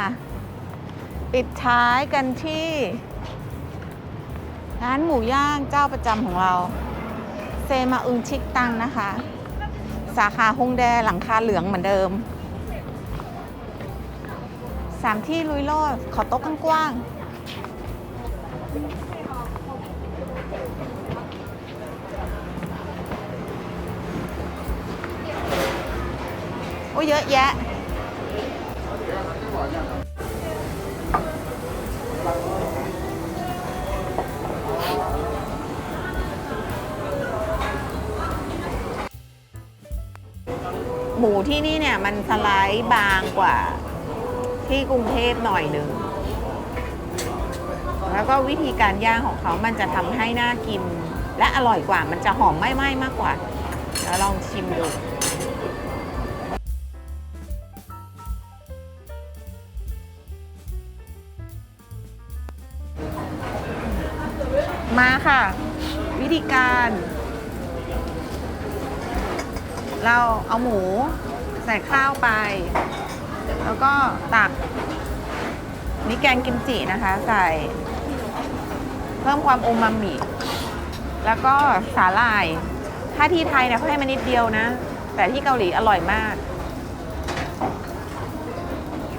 ค่ะ ปิดท้ายกันที่ ร้านหมูย่างเจ้าประจำของเรา เซมาอึงชิกตังนะคะ สาขาฮงแดหลังคาเหลืองเหมือนเดิมสามที่ลุยโลดขอโต๊ะกว้างๆโอ้เยอะแยะ หมูที่นี่เนี่ยมันสไลด์บางกว่าที่กรุงเทพหน่อยหนึ่ง แล้วก็วิธีการย่างของเขามันจะทำให้น่ากิน และอร่อยกว่า มันจะหอมไม่ไหม้มากกว่า แล้วลองชิมดู มาค่ะ วิธีการ เราเอาหมู ใส่ข้าวไป แล้วก็ตักนี่แกงกิมจินะคะ ใส่ เพิ่มความโอมามิแล้วก็สาหร่าย ถ้าที่ไทยเนี่ยเขาให้มานิดเดียวนะ แต่ที่เกาหลีอร่อยมาก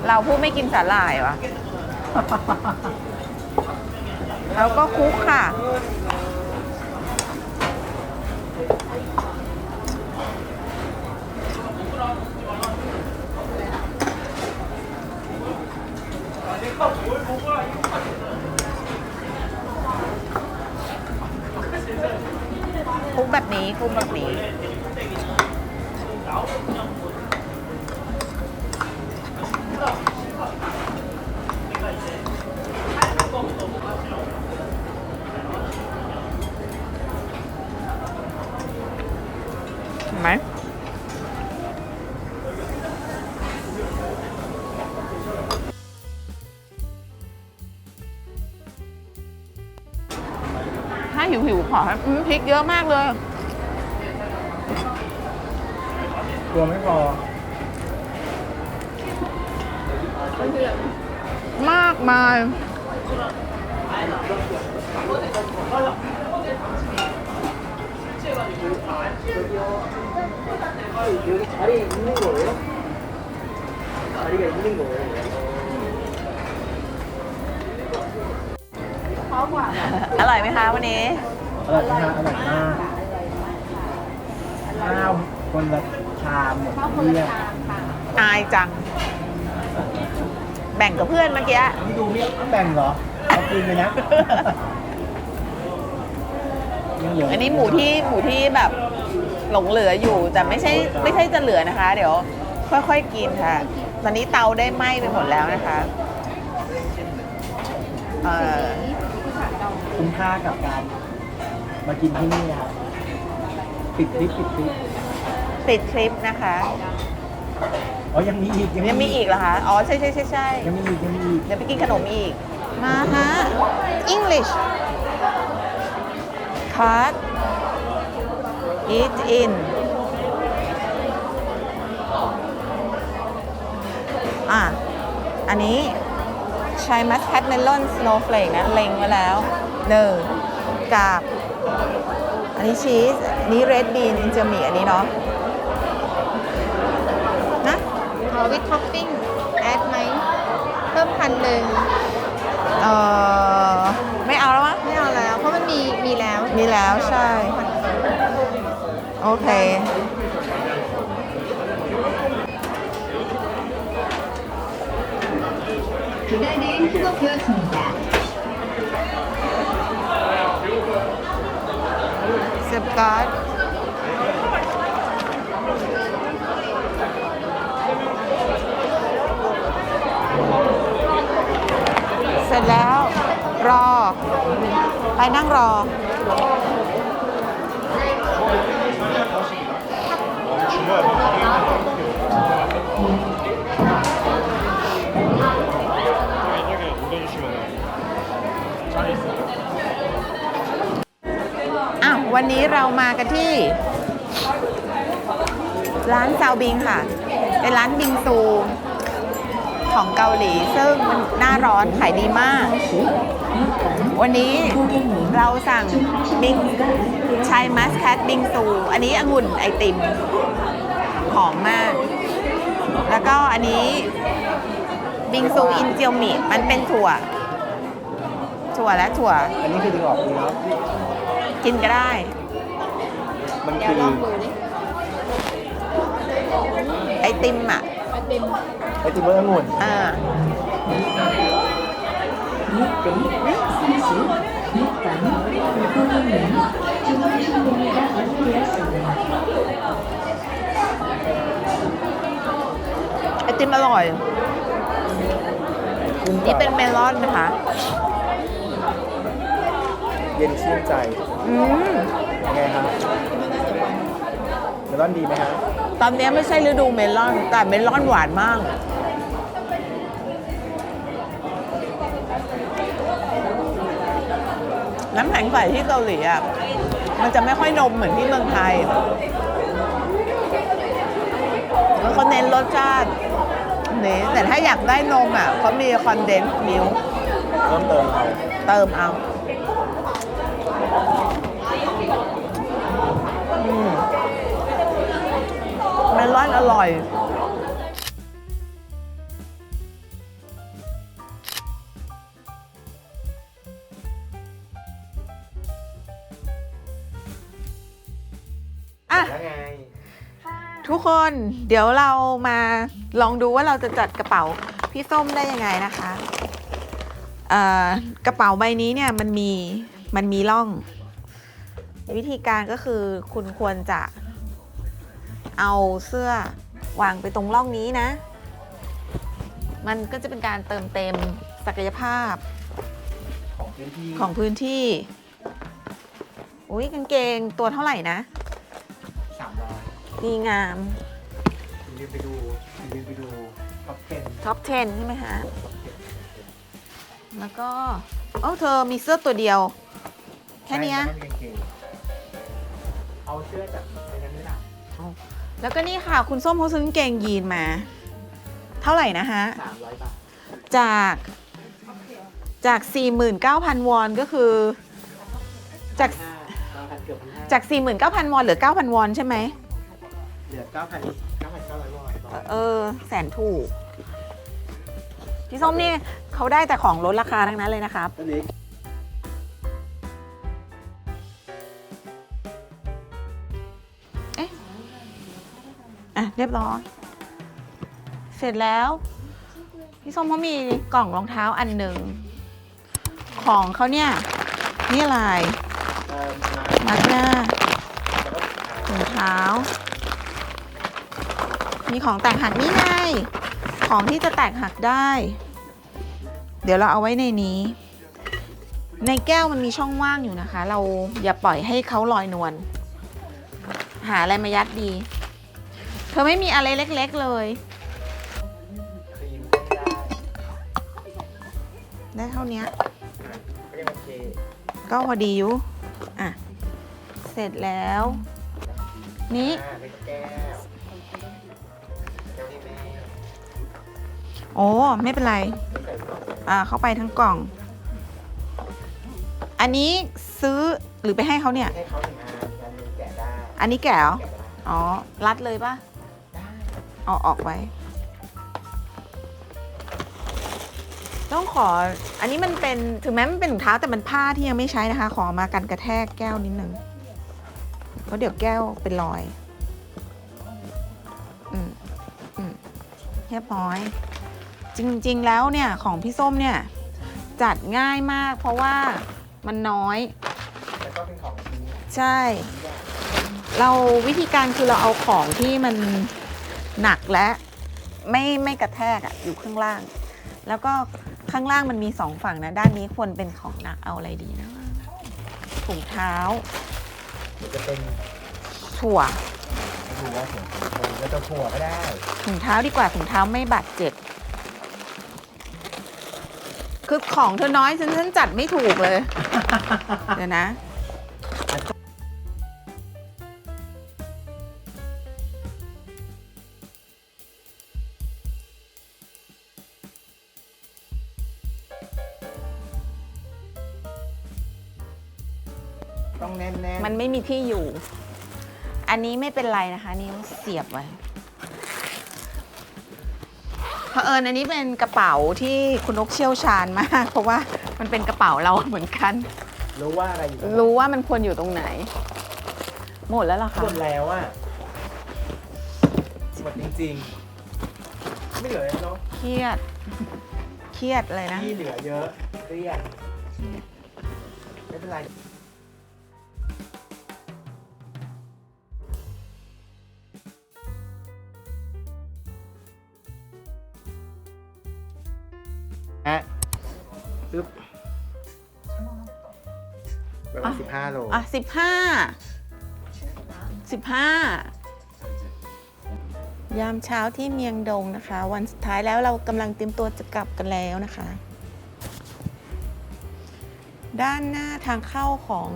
เราพูดไม่กินสาหร่ายวะ แล้วก็คลุกค่ะคลุกแบบนี้คลุกแบบนี้ ไหมถ้าหิวหิวขอให้อืมพริกเยอะมากเลย กลัวไม่พอ มากมาย 여기 자리에 있는 거예요? 자리가 있는 거예요. อร่อยไหมคะวันนี้ อร่อยมากอร่อยมากข้าวคนละชามหมดเรียบ อายจัง แบ่งกับเพื่อนเมื่อกี้ นี่ดูไม่แบ่งเหรอเอาคืนเลยนะ ยังเหลือันนี้หมูที่หมูที่แบบหลงเหลืออยู่แต่ไม่ใช่ไม่ใช่จะเหลือนะคะ เดี๋ยวค่อยๆกินค่ะ ตอนนี้เตาได้ไหม้ไปหมดแล้วนะคะเอ่อคุ้มค่ากับการมากินที่นี่นะครับปิดคลิปปิดคลิปปิดคลิปนะคะ อ๋อยังมีอีกยังมีอีกเหรอคะ อ๋อ ใช่ใช่ใช่ใช่ยังมีอีกยังมีอีกเดี๋ยวไปกินขนมอีก มาฮะ English cut it in อะ อันนี้ใช้มัสคัตเมลอนสโนว์เฟลกนะ เล็งไว้แล้วหนึ่งกับ อันนี้ชีส อันนี้เรดบีนอินเจมีอันนี้เนาะนะขอวิทท็อปปิ้งแอดไหมเพิ่มพันหนึ่งเออไม่เอาแล้วมั้งไม่เอาแล้ว เพราะมันมีมีแล้ว มีแล้วใช่ โอเค 기다린 수급되었습니다. เสียบการ์ดเสร็จแล้ว รอ ไปนั่งรอ อะวันนี้เรามากันที่ ร้านซาวบิงค่ะ เป็นร้านบิงซูของเกาหลี ซึ่งมันหน้าร้อนขายดีมาก วันนี้เราสั่งบิงชายมัสแคทบิงซู อันนี้องุ่นไอติม หอมมาก แล้วก็อันนี้บิงซูอินเจียวหมี่มันเป็นถั่ว ถั่วและถั่ว อันนี้คือดึงออกดูแล้วกินก็ได้ มันเดี๋ยคืวอลองมือดิไอติมอะ ไอติมไอติมรสอ งุ่นเออไอติมอร่อย นี่เป็นเมลอนนะคะ เย็นชื่นใจอืม ยังไงครับเมลอนดีไหมครับตอนนี้ไม่ใช่ฤดูเมลอน แต่เมลอนหวานมาก น้ำแข็งใสที่เกาหลีอะ มันจะไม่ค่อยนมเหมือนที่เมืองไทย แล้วเขาเน้นรสชาตินี่แต่ถ้าอยากได้นมอะเขามีคอนเดนซ์มิลเพิ่มเติมเอาเติมเอาอืมเมลอนอร่อย คนเดี๋ยวเรามาลองดูว่าเราจะจัดกระเป๋าพี่ส้มได้ยังไงนะคะเอ่อกระเป๋าใบนี้เนี่ยมันมีมันมีร่อง วิธีการก็คือคุณควรจะเอาเสื้อวางไปตรงร่องนี้นะ มันก็จะเป็นการเติมเต็มศักยภาพของพื้นที่ของพื้นที่ อุ้ยกางเกงตัวเท่าไหร่นะสามร้อย ดีงามรีบไปดูรีบไปดูท็อปเทนท็อป 10 ใช่ไหมคะ แล้วก็เอ้าเธอมีเสื้อตัวเดียว แค่เนี้ยเอาเสื้อจากในนั้นไม่ได้แล้วก็นี่ค่ะ คุณส้มเขาซื้อกางเกงยีนมา เท่าไหร่นะฮะ สามร้อยบาทจากจาก 49,000 วอนก็คือ จาก ห้าราคาเกือบพันห้าจาก 49,000 วอนเหลือ 9,000 วอนใช่ไหม เหลือเก้าพันเก้าพันเก้าร้อยวอนเออ แสนถูก พี่ส้มนี่เขาได้แต่ของลดราคาทั้งนั้นเลยนะครับ ตัวนี้อะ เรียบร้อย เสร็จแล้ว พี่ส้มเขามีกล่องรองเท้าอันหนึ่ง ของเขาเนี่ย นี่อะไร เอ่อมาร์กหน้าแล้วก็ถุงเท้า มีของแตกหักนี่ไงของที่จะแตกหักได้ เดี๋ยวเราเอาไว้ในนี้ ในแก้วมันมีช่องว่างอยู่นะคะ เราอย่าปล่อยให้เขาลอยนวลหาอะไรมายัดดี เธอไม่มีอะไรเล็ก ๆ เลยได้เท่านี้ก็พอดีอยู่ อะ เสร็จแล้ว นี่ โอ้ไม่เป็นไรไม่ใส่กล่องอ่าเข้าไปทั้งกล่อง อันนี้ซื้อหรือไปให้เขาเนี่ย ให้เขาหนึ่งอันอันหนึงแกะได้อันนี้แก่เหรอ แกะได้อ๋อ รัดเลยปะได้เอาออกไว้ ต้องขอ อันนี้มันเป็น ถึงแม้มันเป็นถุงเท้าแต่มันผ้าที่ยังไม่ใช้นะคะ ขอมากันกระแทกแก้วนิดนึง เพราะเดี๋ยวแก้วเป็นรอย อืม อืมเรียบร้อย จริงๆแล้วเนี่ยของพี่ส้มเนี่ยจัดง่ายมากเพราะว่ามันน้อย แล้วก็เป็นของชิ้นใช่ เราวิธีการคือเราเอาของที่มันหนักและไม่ไม่กระแทกอะอยู่ข้างล่าง แล้วก็ข้างล่างมันมีสองฝั่งนะ ด้านนี้ควรเป็นของหนักเอาอะไรดีนะถุงเท้าหรือจะเป็นถั่วไม่รู้ว่าถั่วถั่วก็จะถั่วก็ได้ถุงเท้าดีกว่าถุงเท้าไม่บาดเจ็บ คือของเธอน้อยฉันฉันจัดไม่ถูกเลย เดี๋ยวนะ ต้องแน่นๆ มันไม่มีที่อยู่ อันนี้ไม่เป็นไรนะคะ นิ้วเสียบไว้ เผอิญอันนี้เป็นกระเป๋าที่คุณนกเชี่ยวชาญมาก เพราะว่ามันเป็นกระเป๋าเราเหมือนกัน รู้ว่าอะไรอยู่ตงนั้นรู้ว่ามันควรอยู่ตรงไหน หมดแล้วเหรอคะหมดแล้วอะหมดจริงๆ ไม่เหลือแล้วเนาะเครียด เครียดเลยนะ ที่เหลือเยอะเกลี้ยงไม่เป็นไร ฮะปึ๊บประมาณสิบห้าโลอะสิบห้าสิบห้ายามเช้าที่เมียงดงนะคะ วันสุดท้ายแล้วเรากำลังเตรียมตัวจะกลับกันแล้วนะคะ ด้านหน้าทางเข้าของ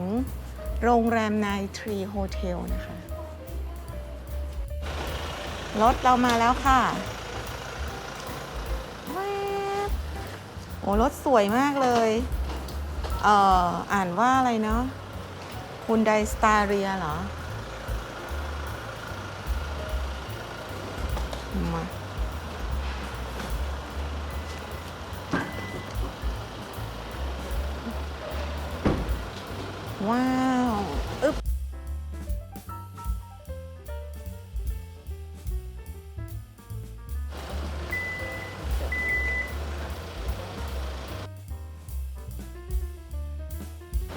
โรงแรมนายทรีโฮเทลนะคะ รถเรามาแล้วค่ะ โอ้รถสวยมากเลย เอ่อ อ่านว่าอะไรเนาะคุณไดสตาเรียเหรอ มาว้า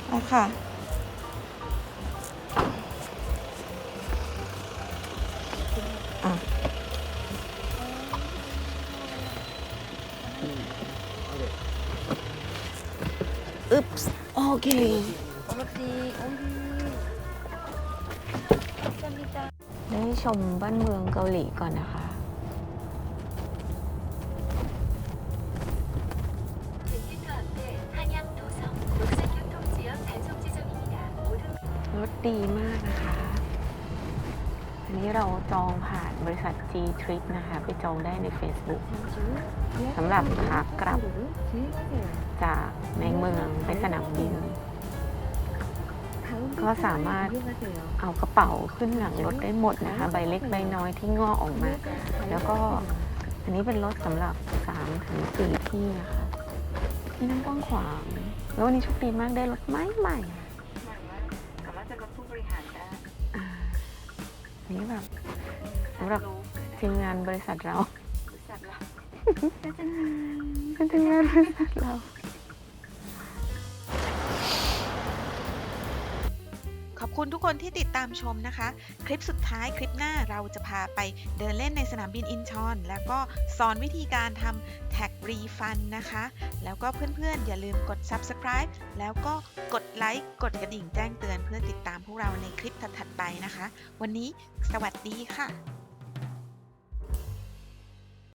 ไปค่ะอะ อึ๊บส์โอเคได้ชมบ้านเมืองเกาหลีก่อนนะคะ ดีมากนะคะ อันนี้เราจองผ่านบริษัท G Trip นะคะ ไปจองได้ใน Facebook สำหรับขากลับจากในเมืองไปสนามบิน ก็สามารถเอากระเป๋าขึ้นหลังรถได้หมดนะคะ ใบเล็กใบน้อยที่งอออกมา แล้วก็อันนี้เป็นรถสำหรับ3ถึง4ที่นะคะ ที่นั่งกว้างขวางแล้ววันนี้โชคดีมากได้รถใหม่ใหม่ นี่แบบสำหรับทีมงานบริษัทเราเป็นทีมงานบริษัทเรา คุณทุกคนที่ติดตามชมนะคะ คลิปสุดท้ายคลิปหน้าเราจะพาไปเดินเล่นในสนามบินอินชอน แล้วก็สอนวิธีการทำแท็กรีฟันนะคะ แล้วก็เพื่อนๆ อย่าลืมกด subscribe แล้วก็กดไลค์กดกระดิ่งแจ้งเตือนเพื่อติดตามพวกเราในคลิปถัดๆไปนะคะ วันนี้สวัสดีค่ะ